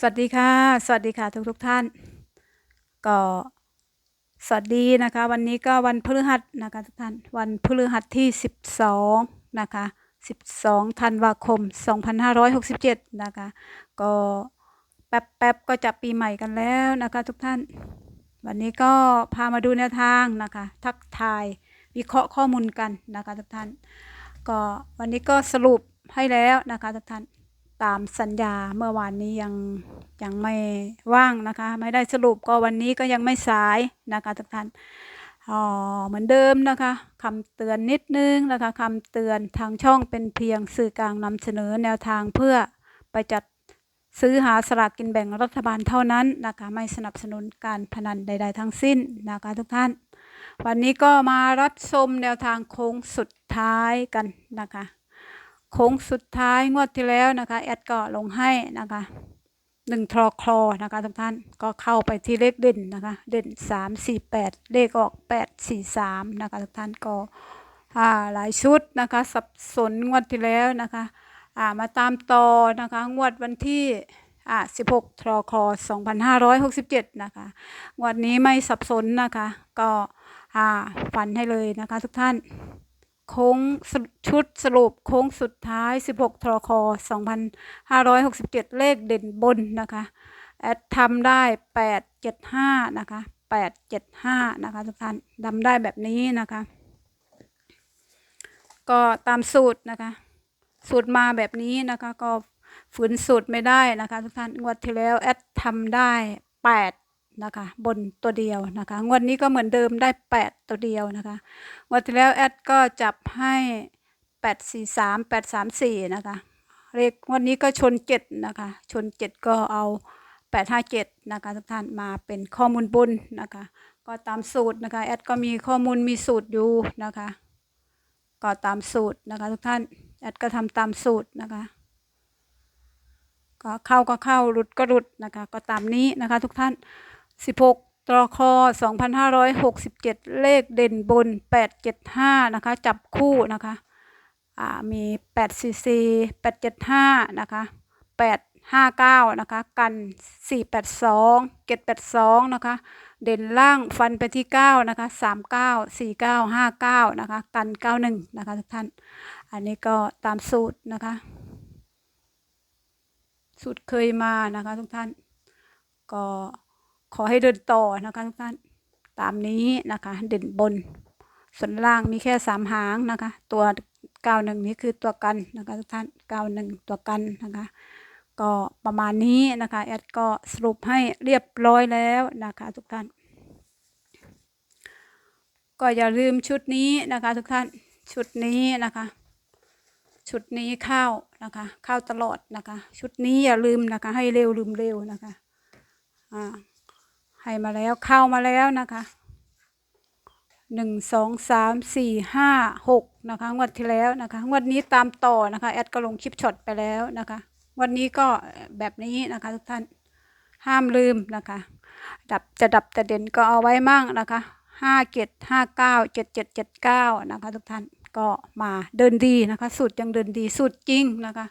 สวัสดีค่ะ สวัสดีค่ะทุกทุกท่าน ก็สวัสดีนะคะ วันนี้ก็วันพฤหัสนะคะทุกท่าน วันพฤหัสที่ 12นะคะ12ธันวาคม 2567นะคะ ก็แป๊บๆก็จะปีใหม่กันแล้วนะคะทุกท่าน วันนี้ก็พามาดูแนวทางนะคะ ทักทายวิเคราะห์ข้อมูลกันนะคะทุกท่าน ก็วันนี้ก็สรุปให้แล้วนะคะทุกท่าน ตามสัญญาเมื่อวานนี้ยังยังไม่ว่างนะคะ ไม่ได้สรุปก็วันนี้ก็ยังไม่สายนะคะทุกท่านอ๋อเหมือนเดิมนะคะคำเตือนนิดนึงนะคะคำเตือนทางช่องเป็นเพียงสื่อกลางนำเสนอแนวทางเพื่อไปจัดซื้อหาสลากกินแบ่งรัฐบาลเท่านั้นนะคะไม่สนับสนุนการพนันใด ๆ ทั้งสิ้นนะคะทุกท่าน วันนี้ก็มารับชมแนวทางโค้งสุดท้ายกันนะคะ โค้งสุดท้ายงวดที่แล้วนะคะแอดก็ลงให้นะคะหนึ่งทรอคลอนะคะทุกท่านก็เข้าไปที่เลขเด่นนะคะ เด่นสามสี่แปดเลขออกแปดสี่สามนะคะทุกท่านก็อ่าหลายชุดนะคะ สับสนงวดที่แล้วนะคะอ่ามาตามต่อนะคะงวดวันที่อ่าสิบหกทรอคลอสองพันห้าร้อยหกสิบเจ็ดนะคะงวดนี้ไม่สับสนนะคะ ก็อ่าฟันให้เลยนะคะทุกท่าน โค้งชุดสรุปโค้งสุดท้าย 16ทรค2567 เลขเด่นบนนะคะแอดทำได้ 875 นะคะ 875 นะคะทุกท่านทำได้แบบนี้นะคะ ก็ตามสูตรนะคะ สูตรมาแบบนี้นะคะก็ฝืนสูตรไม่ได้นะคะทุกท่านงวดที่แล้วแอดทำได้ 8 นะคะ บนตัวเดียวนะคะ งวดนี้ก็เหมือนเดิมได้ 8 ตัวเดียวนะคะงวันที่แล้วแอดก็จับให้แปดสี่สามแปดสามสี่นะคะเลขงวันนี้ก็ชนเจ็ดนะคะ ชนเจ็ดก็เอาแปดห้าเจ็ดนะคะทุกท่านมาเป็นข้อมูลบุญนะคะ ก็ตามสูตรนะคะแอดก็มีข้อมูลมีสูตรอยู่นะคะ ก็ตามสูตรนะคะ ทุกท่านแอดก็ทำตามสูตรนะคะก็เข้าก็เข้าหลุดก็หลุดนะคะ ก็ตามนี้นะคะ ทุกท่าน 16ตรค2567 เลขเด่นบน 875 นะคะ จับคู่นะคะมี 844 875 นะคะ 859 นะคะ กัน 482 782 นะคะ เด่นล่างฟันไปที่ 9 นะคะ 39 49 59 นะคะ กัน 91 นะคะทุกท่าน อันนี้ก็ตามสูตรนะคะ สูตรเคยมานะคะทุกท่าน ก็ ขอให้เดินต่อนะคะทุกท่านตามนี้นะคะ เด่นบน ส่วนล่างมีแค่สามหางนะคะ ตัวเก้าหนึ่งนี้คือตัวกันนะคะทุกท่านเก้าหนึ่งตัวกันนะคะ ก็ประมาณนี้นะคะแอดก็สรุปให้เรียบร้อยแล้วนะคะ ทุกท่าน ก็อย่าลืมชุดนี้นะคะ ทุกท่านชุดนี้นะคะ ชุดนี้เข้านะคะ เข้าตลอดนะคะ ชุดนี้อย่าลืมนะคะ ให้เร็วลืมเร็วนะคะอ่า ให้มาแล้วเข้ามาแล้วนะคะหนึ่งสองสามสี่ห้าหกนะคะงวดที่แล้วนะคะงวดนี้ตามต่อนะคะแอดก็ลงคลิปช็อตไปแล้วนะคะวันนี้ก็แบบนี้นะคะทุกท่านห้ามลืมนะคะดับจะดับจะเด่นก็เอาไว้มั่งนะคะห้าเจ็ดห้าเก้าเจ็ดเจ็ดเจ็ดเก้านะคะทุกท่านก็มาเดินดีนะคะสูตรยังเดินดีสูตรจริงนะคะ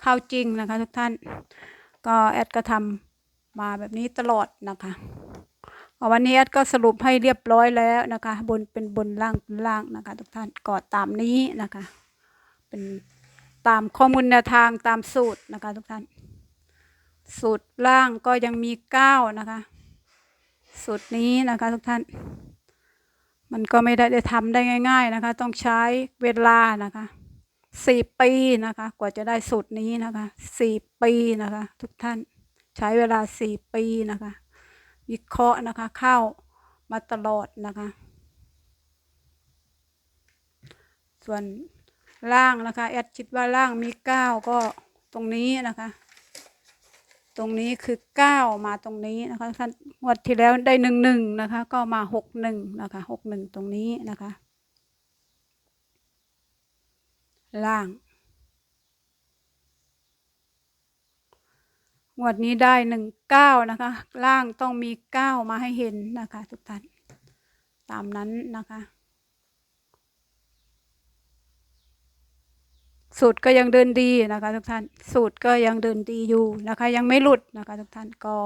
เข้าจริงนะคะทุกท่านก็แอดก็ทำมาแบบนี้ตลอดนะคะ วันนี้แอดก็สรุปให้เรียบร้อยแล้วนะคะ บนเป็นบนล่างเป็นล่างนะคะ ทุกท่านก็ตามนี้นะคะ เป็นตามข้อมูลแนวทางตามสูตรนะคะ ทุกท่าน สูตรล่างก็ยังมีเก้านะคะ สูตรนี้นะคะ ทุกท่าน มันก็ไม่ได้ได้ทำได้ง่าย ๆนะคะ ต้องใช้เวลานะคะสี่ปีนะคะ กว่าจะได้สูตรนี้นะคะสี่ปีนะคะ ทุกท่านใช้เวลาสี่ปีนะคะ วิเคราะห์นะคะ เข้ามาตลอดนะคะ ส่วนล่างนะคะแอดคิดว่าล่างมีเก้าก็ตรงนี้นะคะ ตรงนี้คือเก้ามาตรงนี้นะคะท่านงวดที่แล้วได้หนึ่งหนึ่งนะคะ ก็มาหกหนึ่งนะคะหกหนึ่งตรงนี้นะคะ ล่าง งวดนี้ได้หนึ่งเก้านะคะ ล่างต้องมีเก้ามาให้เห็นนะคะ ทุกท่านตามนั้นนะคะ สูตรก็ยังเดินดีนะคะ ทุกท่านสูตรก็ยังเดินดีอยู่นะคะ ยังไม่หลุดนะคะ ทุกท่านก็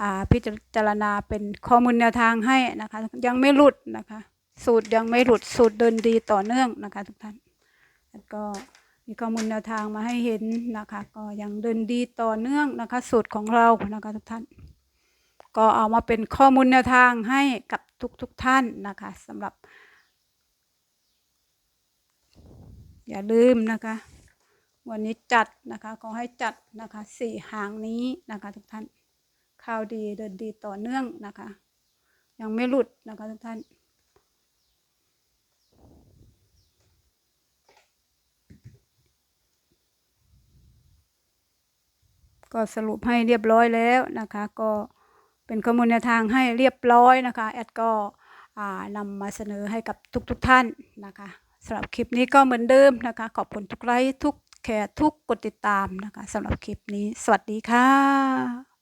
อ่าพิจารณาเป็นข้อมูลแนวทางให้นะคะ ยังไม่หลุดนะคะ สูตรยังไม่หลุดสูตรเดินดีต่อเนื่องนะคะ ทุกท่านแล้วก็ มีข้อมูลแนวทางมาให้เห็นนะคะ ก็ยังเดินดีต่อเนื่องนะคะ สูตรของเรานะคะทุกท่าน ก็เอามาเป็นข้อมูลแนวทางให้กับทุกทุกท่านนะคะสำหรับ อย่าลืมนะคะ วันนี้จัดนะคะขอให้จัดนะคะสี่หางนี้นะคะ ทุกท่านข่าวดีเดินดีต่อเนื่องนะคะ ยังไม่หลุดนะคะทุกท่าน ก็สรุปให้เรียบร้อยแล้วนะคะ ก็เป็นข้อมูลแนวทางให้เรียบร้อยนะคะ แอดก็นำมาเสนอให้กับทุกๆทท่านนะคะสำหรับคลิปนี้ก็เหมือนเดิมนะคะ ขอบคุณทุกไลค์ทุกแชร์ทุกกดติดตามนะคะสำหรับคลิปนี้ สวัสดีค่ะ